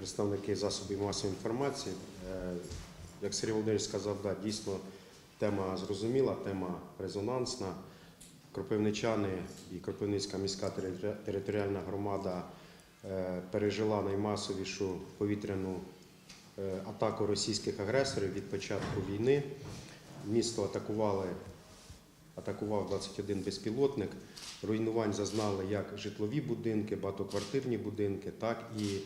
представники засобів масової інформації. Е, Як Сергій Володимирович сказав, да, дійсно тема зрозуміла, тема резонансна. Кропивничани і Кропивницька міська територіальна громада е, пережила наймасовішу повітряну е, атаку російських агресорів від початку війни. Місто атакували, атакував 21 безпілотник. Руйнувань зазнали як житлові будинки, багатоквартирні будинки, так і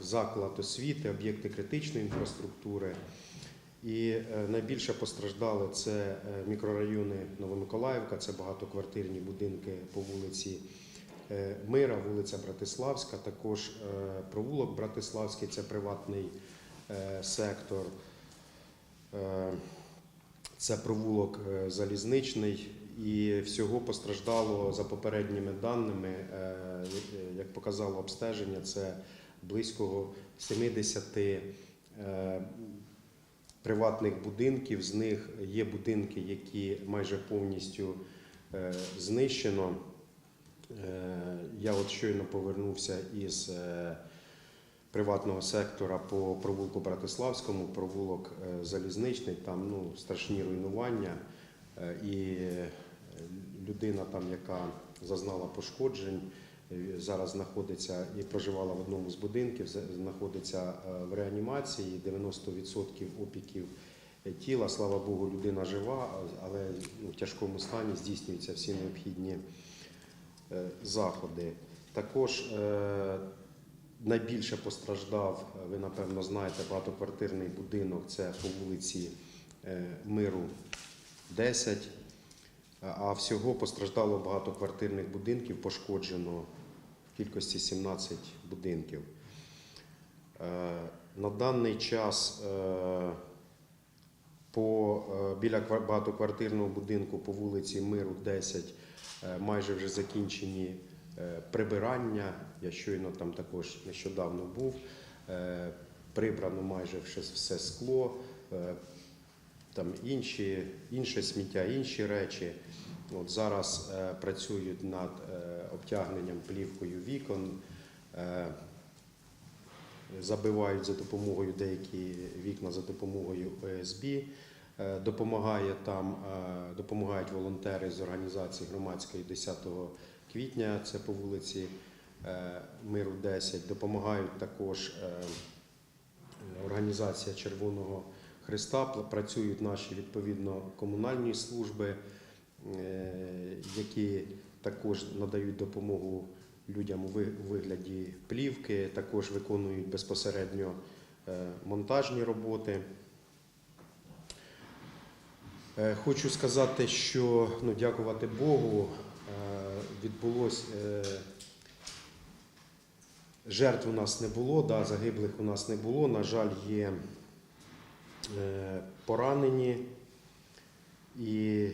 заклад освіти, об'єкти критичної інфраструктури. І е, найбільше постраждали це е, мікрорайони Новомиколаївка, це багатоквартирні будинки по вулиці е, Мира, вулиця Братиславська, також е, провулок Братиславський, це приватний е, сектор. Е, Це провулок е, залізничний, і всього постраждало за попередніми даними, е, як показало обстеження, це близько 70 е, приватних будинків. З них є будинки, які майже повністю е, знищено. Е, Я от щойно повернувся із приватного сектора по провулку Братиславському, провулок Залізничний, там ну, страшні руйнування. І людина, там, яка зазнала пошкоджень, зараз знаходиться і проживала в одному з будинків, знаходиться е, в реанімації, 90% опіків е, тіла. Слава Богу, людина жива, але ну, в тяжкому стані здійснюються всі необхідні е, заходи. Також найбільше постраждав, ви напевно знаєте, багатоквартирний будинок. Це по вулиці Миру 10. А всього постраждало багатоквартирних будинків, пошкоджено кількості 17 будинків. Е, На даний час е, по, е, біля багатоквартирного будинку по вулиці Миру 10 е, майже вже закінчені прибирання. Я щойно там також нещодавно був. Прибрано майже все, скло, там інші, інше сміття, інші речі. От зараз е, працюють над е, обтягненням плівкою вікон. Е, забивають за допомогою деякі вікна за допомогою ОСБ. Е, Допомагає там, е, допомагають волонтери з організації громадської 10 квітня, це по вулиці е, Миру 10. Допомагають також е, організація Червоного Христа. Працюють наші відповідно комунальні служби, які також надають допомогу людям у вигляді плівки, також виконують безпосередньо е, монтажні роботи. Е, Хочу сказати, що ну, дякувати Богу, е, відбулось е, жертв у нас не було, да, загиблих у нас не було. На жаль, є е, поранені і е,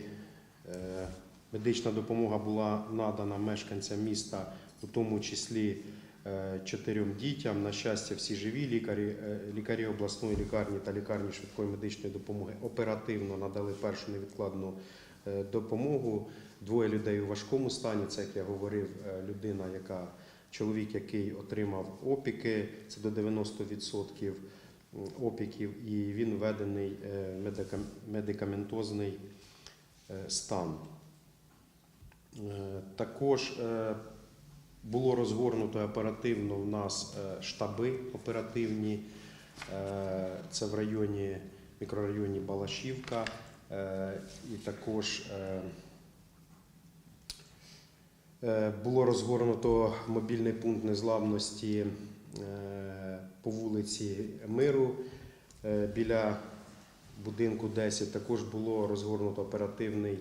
медична допомога була надана мешканцям міста, у тому числі е, чотирьом дітям. На щастя, всі живі лікарі, е, лікарі обласної лікарні та лікарні швидкої медичної допомоги оперативно надали першу невідкладну е, допомогу. Двоє людей у важкому стані. Це як я говорив, е, людина, яка чоловік, який отримав опіки, це до 90% опіків, і він введений е, медикаментозний е, стан. Е, Також е, було розгорнуто оперативно в нас е, штаби оперативні. Е, Це в районі, мікрорайоні Балашівка. Е, І також е, е, було розгорнуто мобільний пункт незламності е, по вулиці Миру е, біля будинку 10. Також було розгорнуто оперативний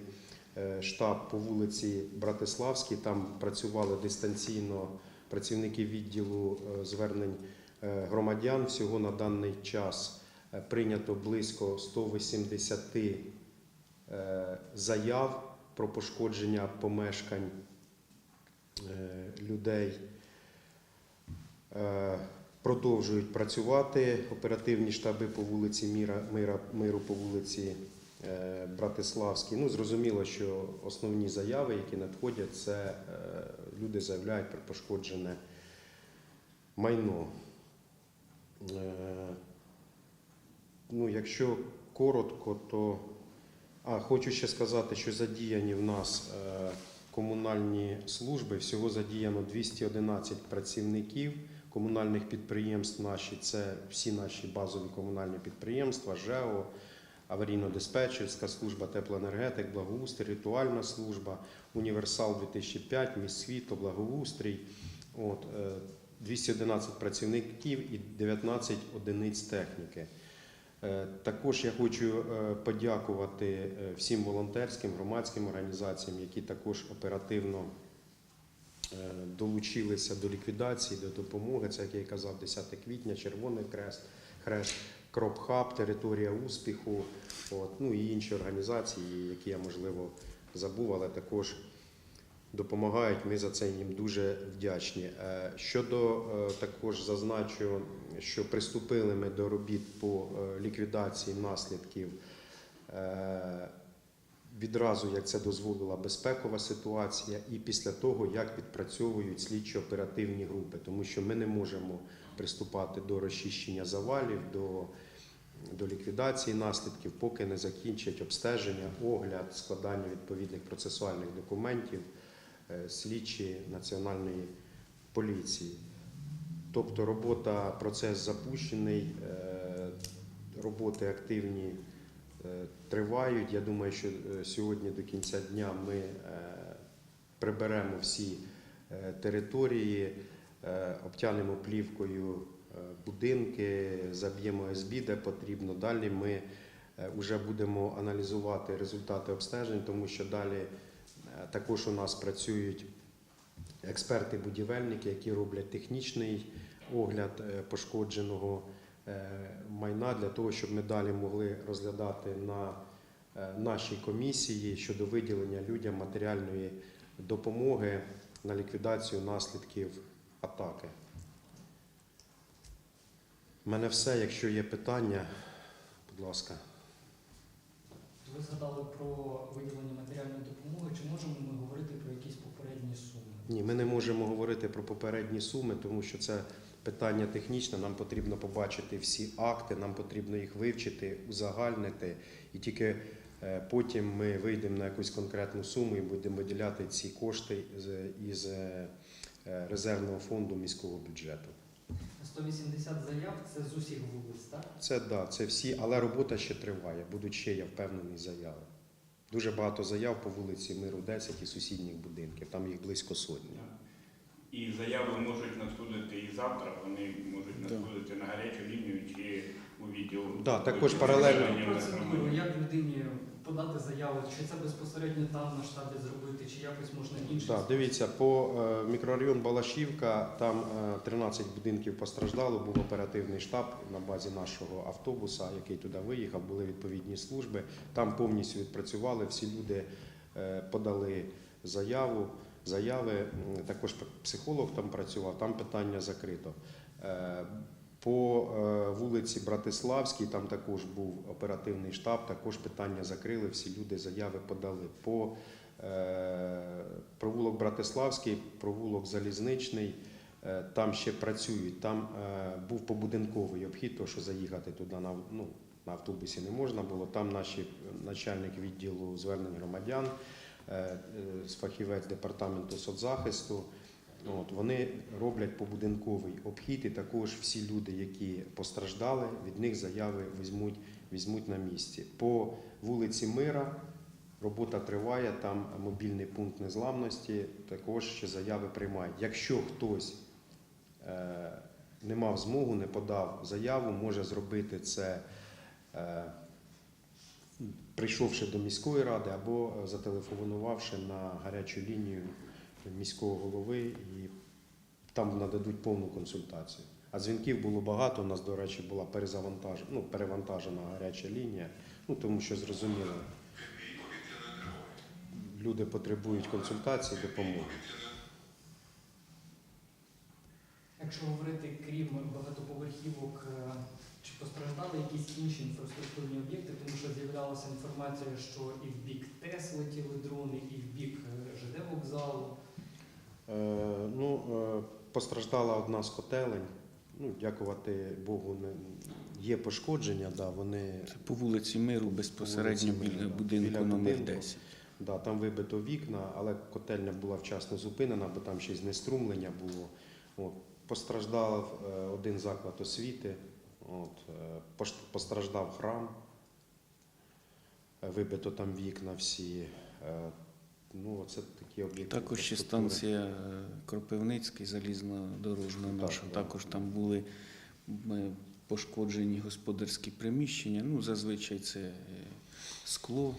е, штаб по вулиці Братиславській. Там працювали дистанційно працівники відділу е, звернень е, громадян. Всього на даний час прийнято близько 180 е, заяв про пошкодження помешкань людей. Продовжують працювати оперативні штаби по вулиці Міра, Мира, Миру, по вулиці е, Братиславській. Ну, зрозуміло, що основні заяви, які надходять, це е, люди заявляють про пошкоджене майно. Е, Ну, якщо коротко, то а, хочу ще сказати, що задіяні в нас комунальні служби. Всього задіяно 211 працівників комунальних підприємств. Наші це всі наші базові комунальні підприємства, ЖЕО, аварійно-диспетчерська служба, теплоенергетик, благоустрій, ритуальна служба, універсал 2005, міськсвітло, благоустрій. От, е, 211 працівників і 19 одиниць техніки. Е, Також я хочу е, подякувати е, всім волонтерським громадським організаціям, які також оперативно е, долучилися до ліквідації, до допомоги. Це, як я і казав, 10 квітня, Червоний Крест, Хрест, Кропхаб, Територія успіху, от, ну і інші організації, які я можливо забув, але також допомагають. Ми за це їм дуже вдячні. Е, Щодо е, також зазначу, що приступили ми до робіт по е, ліквідації наслідків. Відразу, як це дозволила безпекова ситуація, і після того, як відпрацьовують слідчо-оперативні групи, тому що ми не можемо приступати до розчищення завалів, до, до ліквідації наслідків, поки не закінчать обстеження, огляд, складання відповідних процесуальних документів е, слідчі національної поліції. Тобто робота, процес запущений, е, роботи активні тривають. Я думаю, що е, сьогодні до кінця дня ми е, приберемо всі е, території, е, обтянемо плівкою е, будинки, заб'ємо СБ, де потрібно. Далі ми вже будемо аналізувати результати обстежень, тому що далі е, також у нас працюють експерти-будівельники, які роблять технічний огляд е, пошкодженого е, майна для того, щоб ми далі могли розглядати на е, нашій комісії щодо виділення людям матеріальної допомоги на ліквідацію наслідків атаки. У мене все. Якщо є питання, будь ласка. Ви згадали про виділення матеріальної допомоги. Чи можемо ми говорити про якісь попередні суми? Ні, ми не можемо говорити про попередні суми, тому що це питання технічне. Нам потрібно побачити всі акти, нам потрібно їх вивчити, узагальнити, і тільки е, потім ми вийдемо на якусь конкретну суму і будемо виділяти ці кошти із е, е, резервного фонду міського бюджету. 180 заяв це з усіх вулиць, так? Це да, це всі, але робота ще триває. Будуть ще, я впевнений, заяви. Дуже багато заяв по вулиці Миру 10 і сусідніх будинків. Там їх близько сотні. І заяви можуть надходити і завтра, вони можуть надходити на гарячу лінію чи у відділ. Да, також паралельно. Процедуру, як людині подати заяву, чи це безпосередньо там на штабі зробити, чи якось можна інше? Так, дивіться, по е, мікрорайон Балашівка, там е, 13 будинків постраждало, був оперативний штаб на базі нашого автобуса, який туди виїхав, були відповідні служби. Там повністю відпрацювали, всі люди е, подали заяву, заяви. Також психолог там працював, там питання закрито. Е, По е, вулиці Братиславській там також був оперативний штаб, також питання закрили, всі люди заяви подали. По е, провулок Братиславський, провулок Залізничний, там ще працюють. Там був побудинковий обхід, то що заїхати туди на, ну, на автобусі не можна було. Там наші начальник відділу звернень громадян, фахівець департаменту соцзахисту. От, вони роблять побудинковий обхід, і також всі люди, які постраждали, від них заяви візьмуть, візьмуть на місці. По вулиці Мира робота триває, там мобільний пункт незламності, також ще заяви приймають. Якщо хтось е, не мав змогу, не подав заяву, може зробити це, е, прийшовши до міської ради або е, зателефонувавши на гарячу лінію міського голови і там нададуть повну консультацію. А дзвінків було багато. У нас, до речі, була перезавантажена, ну, перевантажена гаряча лінія, ну тому що зрозуміло, люди потребують консультації, допомоги. Якщо говорити крім багатоповерхівок, е, чи постраждали якісь інші інфраструктурні об'єкти, тому що з'являлася інформація, що і в бік ТЕС летіли дрони, і в бік е, ЖД вокзалу. Е, ну, е, постраждала одна з котелень, ну, дякувати Богу, не, є пошкодження, да, вони Це по вулиці Миру безпосередньо Вулиці Миру, біля будинку Біля номер 10. Да, там вибито вікна, але котельня була вчасно зупинена, бо там ще й знеструмлення було. От. Постраждав е, один заклад освіти, от, е, постраждав храм, Е, вибито там вікна всі. Ну, це такі об'єкти. Також ще станція Кропивницький, залізнодорожна Так, наша. так. Також там були пошкоджені господарські приміщення. Ну, зазвичай це скло,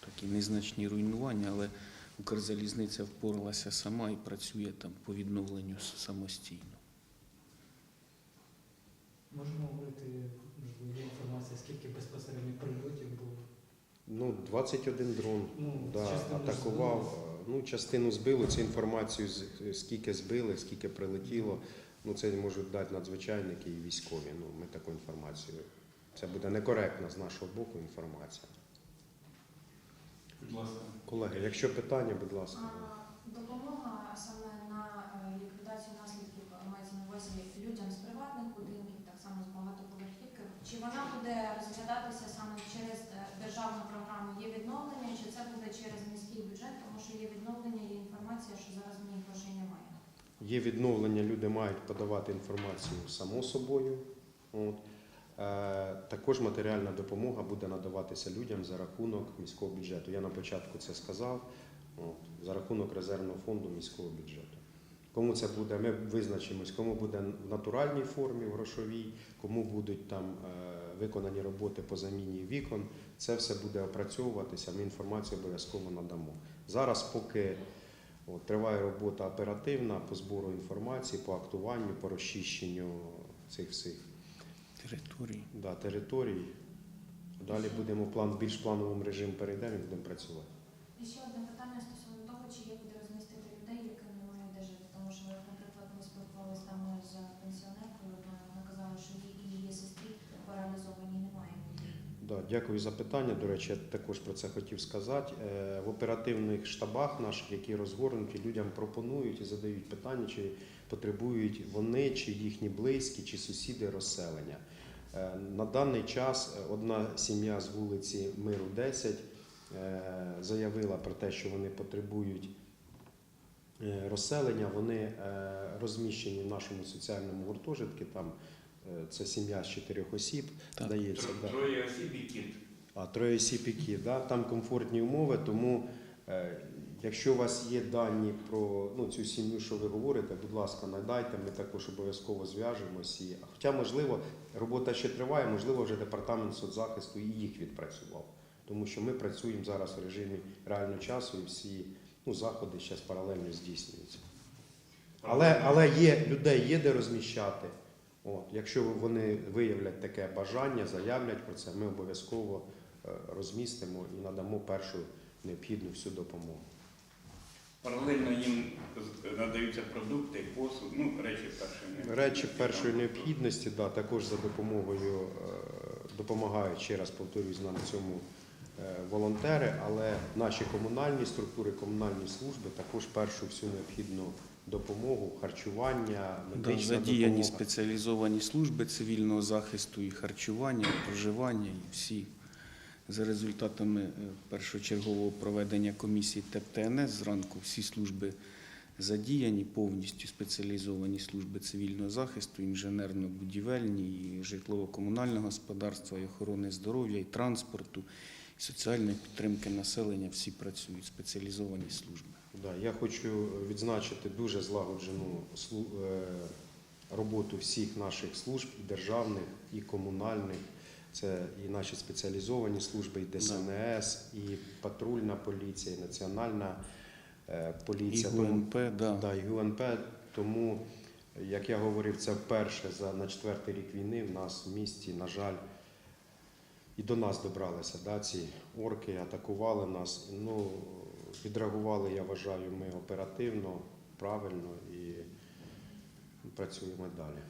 такі незначні руйнування, але Укрзалізниця впоралася сама і працює там по відновленню самостійно. Можемо говорити, можливо, є інформація, скільки безпосередньо прильотів було. Ну, 21 дрон Ну, да, атакував. збили. Ну, частину збили, цю інформацію, скільки збили, скільки прилетіло. Ну, це можуть дати надзвичайники і військові. Ну, ми таку інформацію. Це буде некоректна з нашого боку інформація. Будь ласка. Колеги, якщо питання, будь ласка. А, Допомога саме на е, ліквідацію наслідків мається на увазі людям з приватних будинків, так само з багатоповерхівки. Чи вона буде розглядатися саме через е, державну програму є відновлення, чи це буде через міський бюджет, тому що є відновлення, є інформація, що зараз в ній грошей немає. Є відновлення, люди мають подавати інформацію само собою. От. Е, також матеріальна допомога буде надаватися людям за рахунок міського бюджету. Я на початку це сказав. От, за рахунок резервного фонду міського бюджету. Кому це буде, ми визначимось, кому буде в натуральній формі, в грошовій, кому будуть там е, виконані роботи по заміні вікон. Це все буде опрацьовуватися. Ми інформацію обов'язково надамо. Зараз, поки От, триває робота оперативна по збору інформації, по актуванню, по розчищенню цих всіх Території. да, територій. Далі будемо в план, більш плановому режимі перейдемо і будемо працювати. І ще одне питання стосовно того, чи є куди розмістити людей, яким немає де жити. Тому що, наприклад, ми спілкувалися там з пенсіонеркою, одною, вона казала, що їй і її сестрі паралізовані немає. Да, дякую за питання. До речі, я також про це хотів сказати. Е, В оперативних штабах наших, які розгорнуті, людям пропонують і задають питання, чи потребують вони, чи їхні близькі, чи сусіди розселення. Е, На даний час е, одна сім'я з вулиці Миру 10 е, заявила про те, що вони потребують розселення. Вони розміщені в нашому соціальному гуртожитку. Там це сім'я з чотирьох осіб. Так. Дається, Тро- да. Троє осіб і кіт. А троє сіпіки, да? там комфортні умови, тому е, якщо у вас є дані про ну, цю сім'ю, що ви говорите, будь ласка, надайте, ми також обов'язково зв'яжемось. І, хоча, можливо, робота ще триває, можливо, вже департамент соцзахисту і їх відпрацював. Тому що ми працюємо зараз в режимі реального часу і всі ну, заходи зараз паралельно здійснюються. Але, але є людей, є де розміщати. От, якщо вони виявлять таке бажання, заявлять про це, ми обов'язково е, розмістимо і надамо першу необхідну всю допомогу. Паралельно їм надаються продукти, посуд, ну, речі першої необхідності. Речі першої необхідності, да, також за допомогою е, допомагають, ще раз повторюсь, нам в цьому е, волонтери, але наші комунальні структури, комунальні служби також першу всю необхідну допомогу, харчування, Да, задіяні допомога. спеціалізовані служби цивільного захисту і харчування, і проживання, і всі. За результатами е, першочергового проведення комісії ТЕП-ТНС зранку всі служби задіяні, повністю спеціалізовані служби цивільного захисту, інженерно-будівельні, і житлово-комунального господарства, і охорони здоров'я, і транспорту, і соціальної підтримки населення. Всі працюють спеціалізовані служби. Да, я хочу відзначити дуже злагоджену е, роботу всіх наших служб, і державних, і комунальних. Це і наші спеціалізовані служби, і ДСНС, і патрульна поліція, і національна е, І поліція. Тому- ГУНП, да. Да, і ГУНП. Тому, як я говорив, це вперше за на четвертий рік війни в нас в місті, на жаль, і до нас добралися да, ці орки, атакували нас. Ну, відреагували, я вважаю, ми оперативно, правильно і працюємо далі.